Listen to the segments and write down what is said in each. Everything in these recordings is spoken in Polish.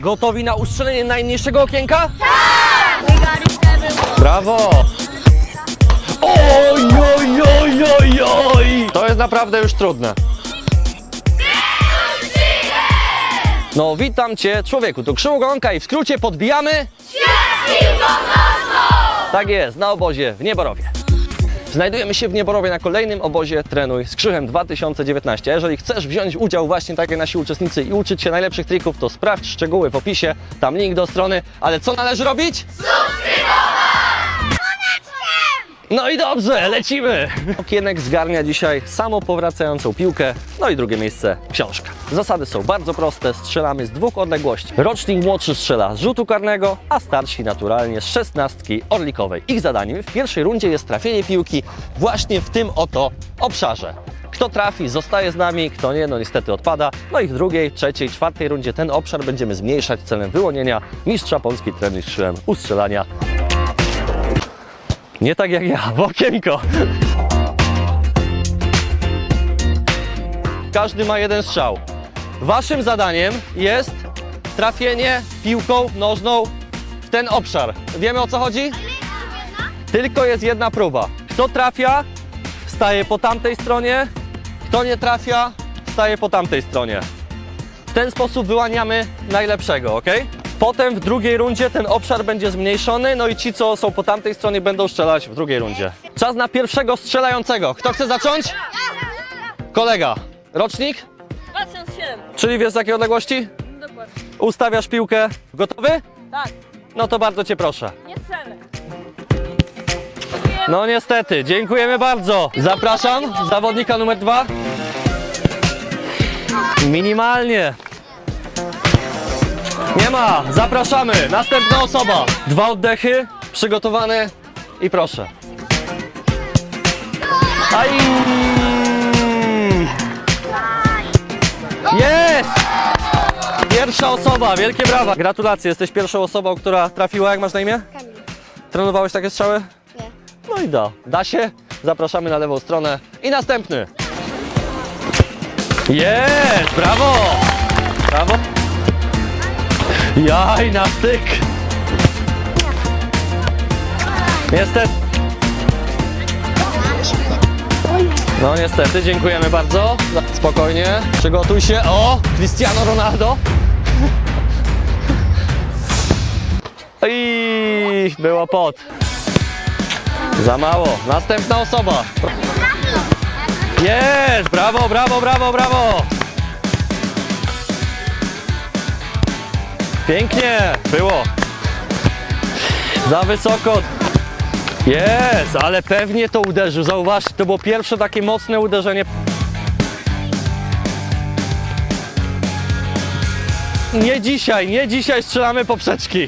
Gotowi na ustrzelenie najmniejszego okienka? Brawo! Oj, oj, oj, oj, oj! To jest naprawdę już trudne. No, witam Cię, człowieku. Tu Gonka i w skrócie podbijamy... Tak jest, na obozie w Nieborowie. Znajdujemy się w Nieborowie na kolejnym obozie Trenuj z Krzychem 2019. A jeżeli chcesz wziąć udział właśnie tak jak nasi uczestnicy i uczyć się najlepszych trików, to sprawdź szczegóły w opisie, tam link do strony. Ale co należy robić? No i dobrze, lecimy! Okienek zgarnia dzisiaj samo powracającą piłkę, no i drugie miejsce książka. Zasady są bardzo proste, strzelamy z dwóch odległości. Rocznik młodszy strzela z rzutu karnego, a starsi naturalnie z szesnastki orlikowej. Ich zadaniem w pierwszej rundzie jest trafienie piłki właśnie w tym oto obszarze. Kto trafi, zostaje z nami, kto nie, no niestety odpada. No i w drugiej, trzeciej, czwartej rundzie ten obszar będziemy zmniejszać celem wyłonienia mistrza Polski trening strzelem ustrzelania nie tak jak ja, w okienko. Każdy ma jeden strzał. Waszym zadaniem jest trafienie piłką nożną w ten obszar. Wiemy o co chodzi? Tylko jest jedna próba. Kto trafia, staje po tamtej stronie. Kto nie trafia, staje po tamtej stronie. W ten sposób wyłaniamy najlepszego, ok? Potem w drugiej rundzie ten obszar będzie zmniejszony, no i ci, co są po tamtej stronie, będą strzelać w drugiej rundzie. Czas na pierwszego strzelającego. Kto chce zacząć? Kolega. Rocznik? 2007. Czyli wiesz z jakiej odległości? Dokładnie. Ustawiasz piłkę. Gotowy? Tak. No to bardzo cię proszę. Nie strzelę. No niestety, dziękujemy bardzo. Zapraszam zawodnika numer dwa. Minimalnie. Nie ma, zapraszamy. Następna osoba. Dwa oddechy, przygotowane i proszę. Aj! Jest! Pierwsza osoba, wielkie brawa. Gratulacje, jesteś pierwszą osobą, która trafiła. Jak masz na imię? Kamil. Trenowałeś takie strzały? Nie. No i da. Da się. Zapraszamy na lewą stronę. I następny. Jest! Brawo! Brawo! Jaj, na styk! Niestety. No niestety, dziękujemy bardzo. Spokojnie. Przygotuj się. O! Cristiano Ronaldo. I było pot. Za mało. Następna osoba. Jest! Brawo, brawo, brawo, brawo! Pięknie! Było. Za wysoko. Jest, ale pewnie to uderzył. Zauważcie, to było pierwsze takie mocne uderzenie. Nie dzisiaj, nie dzisiaj strzelamy poprzeczki.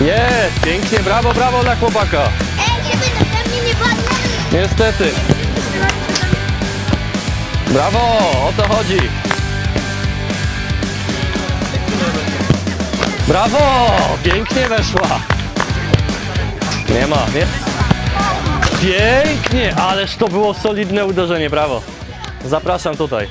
Jest, pięknie, brawo, brawo dla chłopaka. Ej, nie będę we mnie nie. Niestety. Brawo, o to chodzi. Brawo, pięknie weszła. Nie ma, nie? Pięknie, ależ to było solidne uderzenie, brawo. Zapraszam tutaj.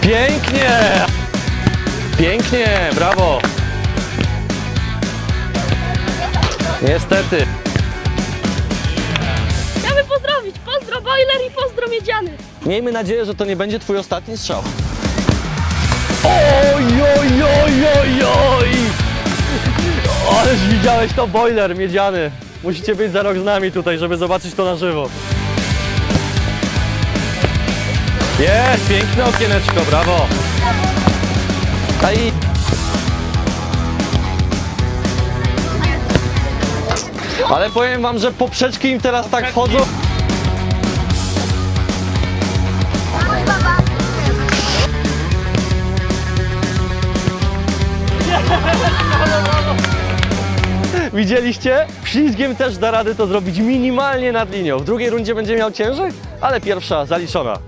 Pięknie! Pięknie, brawo. Niestety. Boiler i pozdro miedziany. Miejmy nadzieję, że to nie będzie twój ostatni strzał. Oj, oj, oj, oj, oj! Ależ widziałeś to boiler miedziany. Musicie być za rok z nami tutaj, żeby zobaczyć to na żywo. Jest, piękne okieneczko, brawo. A i... Ale powiem wam, że poprzeczki im teraz tak chodzą. Widzieliście? Ślizgiem też da rady to zrobić minimalnie nad linią. W drugiej rundzie będzie miał ciężej, ale pierwsza zaliczona.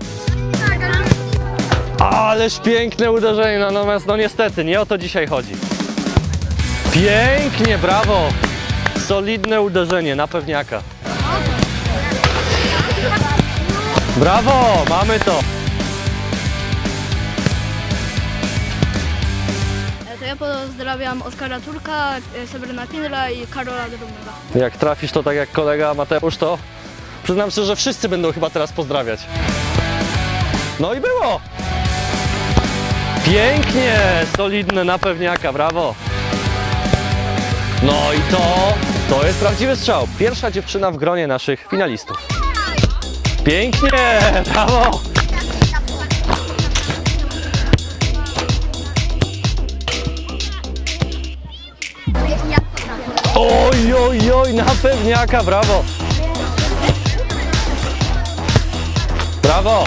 Ależ piękne uderzenie, natomiast no niestety, nie o to dzisiaj chodzi. Pięknie, brawo! Solidne uderzenie na pewniaka. Brawo, mamy to. Ja pozdrawiam Oskara Turka, e, Seweryna Kindla i Karola Drobnego. Jak trafisz to tak jak kolega Mateusz, to przyznam szczerze, że wszyscy będą chyba teraz pozdrawiać. No i było! Pięknie! Solidne na pewniaka, brawo! No i to, to jest prawdziwy strzał. Pierwsza dziewczyna w gronie naszych finalistów. Pięknie! Brawo! Oj, oj, oj, na pewniaka, brawo! Brawo!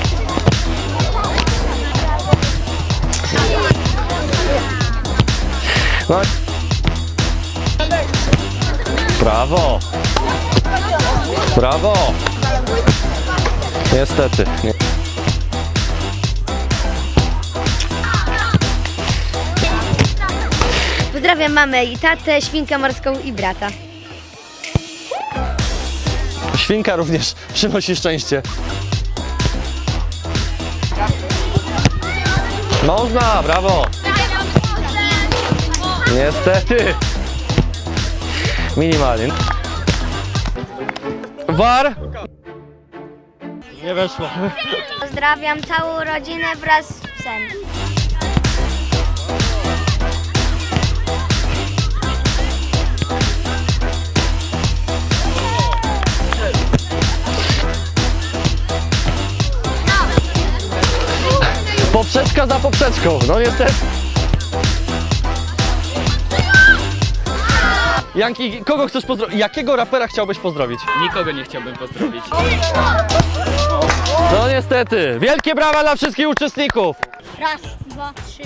No. Brawo! Brawo! Niestety. Nie. Pozdrawiam mamę i tatę, świnkę morską i brata. Świnka również przynosi szczęście. Można, brawo! Niestety. Minimalnie. War? Nie weszło. Pozdrawiam całą rodzinę wraz z psem. Poprzeczka za poprzeczką, no niestety. Janki, kogo chcesz pozdrowić? Jakiego rapera chciałbyś pozdrowić? Nikogo nie chciałbym pozdrowić. No niestety. Wielkie brawa dla wszystkich uczestników. Raz, dwa, trzy,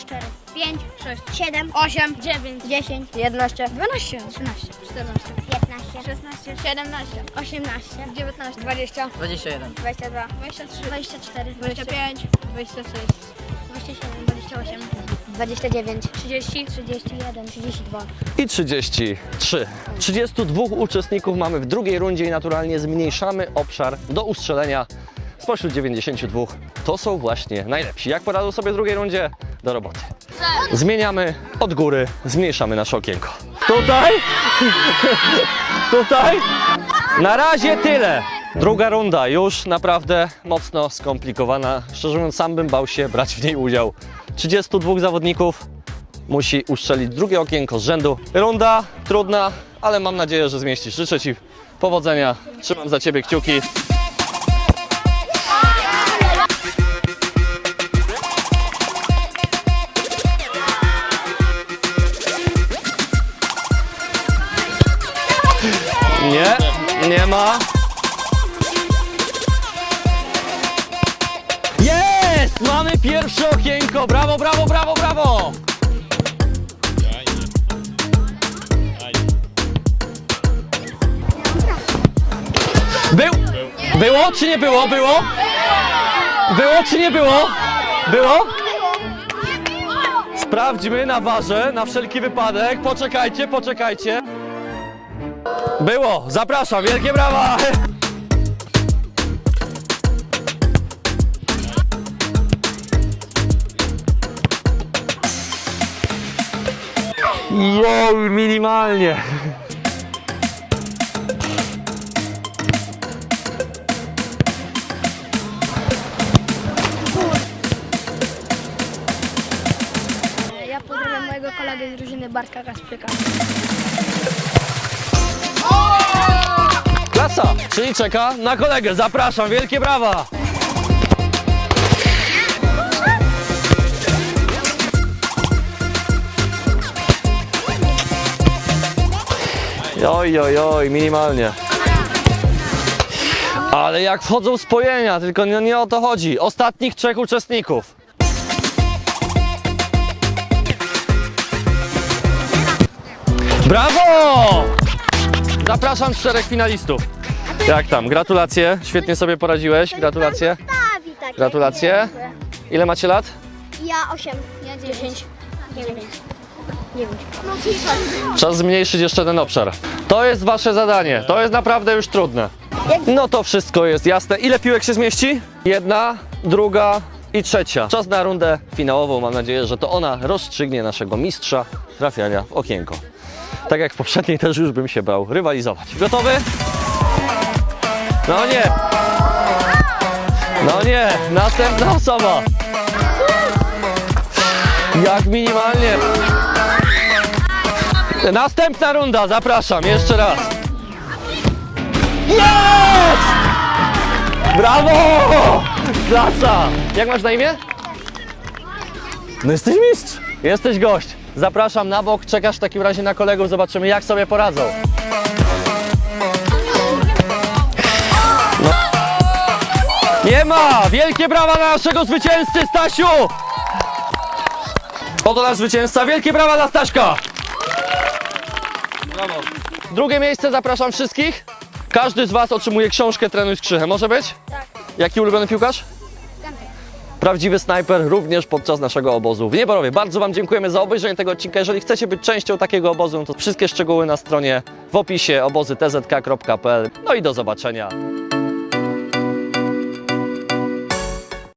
cztery, pięć, sześć, siedem, osiem, dziewięć, dziesięć, jedenaście, dwanaście, trzynaście, czternaście, piętnaście, szesnaście, siedemnaście, osiemnaście, dziewiętnaście, dwadzieścia, 21. dwadzieścia dwa, dwadzieścia trzy, dwadzieścia cztery, dwadzieścia pięć, dwadzieścia sześć, dwadzieścia siedem, dwadzieścia osiem, dwadzieścia dziewięć, trzydzieści, trzydzieści jeden, trzydzieści dwa. I 33. 32 uczestników mamy w drugiej rundzie i naturalnie zmniejszamy obszar do ustrzelenia spośród 92. To są właśnie najlepsi. Jak poradzą sobie w drugiej rundzie? Do roboty. Zmieniamy od góry, zmniejszamy nasze okienko. Tutaj? Tutaj? Na razie tyle. Druga runda już naprawdę mocno skomplikowana. Szczerze mówiąc, sam bym bał się brać w niej udział. 32 zawodników musi uszczelić drugie okienko z rzędu. Runda trudna, ale mam nadzieję, że zmieścisz. Życzę Ci powodzenia. Trzymam za Ciebie kciuki. Nie, nie ma. Mamy pierwsze okienko. Brawo, brawo, brawo, brawo! Był! Było czy nie było? Było? Było czy nie było? Było? Sprawdźmy na warze, na wszelki wypadek. Poczekajcie, poczekajcie. Było, zapraszam, wielkie brawa! Joj, minimalnie. Ja pozdrawiam mojego kolegę z drużyny Bartka Kasprzyka. Klasa, czyli czeka na kolegę. Zapraszam, wielkie brawa! Oj, oj, oj, minimalnie. Ale jak wchodzą spojenia, tylko nie, nie o to chodzi. Ostatnich trzech uczestników. Brawo! Zapraszam czterech finalistów. Jak tam? Gratulacje, świetnie sobie poradziłeś. Gratulacje. Gratulacje. Ile macie lat? Ja 8, ja 10, 9. Czas zmniejszyć jeszcze ten obszar. To jest wasze zadanie. To jest naprawdę już trudne. No to wszystko jest jasne. Ile piłek się zmieści? Jedna, druga i trzecia. Czas na rundę finałową. Mam nadzieję, że to ona rozstrzygnie naszego mistrza trafiania w okienko. Tak jak w poprzedniej też już bym się bał rywalizować. Gotowy? No nie! No nie! Następna osoba! Jak minimalnie! Następna runda, zapraszam, jeszcze raz. Jest! Brawo! Klasa! Jak masz na imię? No jesteś mistrz. Jesteś gość. Zapraszam na bok, czekasz w takim razie na kolegów, zobaczymy jak sobie poradzą. No. Nie ma! Wielkie brawa dla naszego zwycięzcy, Stasiu! Oto nasz zwycięzca, wielkie brawa dla Staśka! Brawo. Drugie miejsce zapraszam wszystkich. Każdy z Was otrzymuje książkę Trenuj z Krzychem. Może być? Tak. Jaki ulubiony piłkarz? Prawdziwy snajper również podczas naszego obozu w Nieborowie. Bardzo Wam dziękujemy za obejrzenie tego odcinka. Jeżeli chcecie być częścią takiego obozu, to wszystkie szczegóły na stronie w opisie obozy tzk.pl. No i do zobaczenia.